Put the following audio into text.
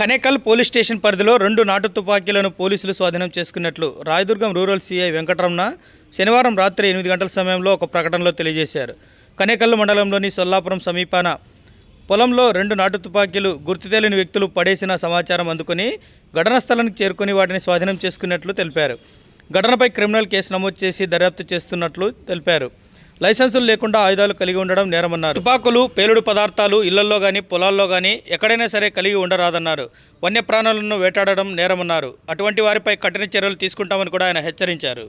Kanekal police station పరిధిలో రెండు నాటు తుపాకీలను పోలీసులు స్వాధీనం చేసుకున్నట్లు రాయదుర్గం రూరల్ సీఐ వెంకటరమణ శనివారం రాత్రి ఎనిమిది గంటల సమయంలో ఒక ప్రకటనలో తెలియజేశారు. కనేకల్ మండలంలోని సొల్లాపురం సమీపాన పొలంలో రెండు నాటు తుపాకీలు గుర్తు తెలియని వ్యక్తులు పడేసిన సమాచారం అందుకుని ఘటనా స్థలానికి చేరుకుని వాటిని స్వాధీనం చేసుకున్నట్లు తెలిపారు. ఘటనపై క్రిమినల్ కేసు నమోదు చేసి దర్యాప్తు చేస్తున్నట్లు తెలిపారు. లైసెన్సులు లేకుండా ఆయుధాలు కలిగి ఉండడం నేరమన్నారు. తుపాకులు పేలుడు పదార్థాలు ఇళ్ళలో కానీ పొలాల్లో కానీ ఎక్కడైనా సరే కలిగి ఉండరాదన్నారు. వన్యప్రాణులను వేటాడడం నేరమన్నారు. అటువంటి వారిపై కఠిన చర్యలు తీసుకుంటామని కూడా ఆయన హెచ్చరించారు.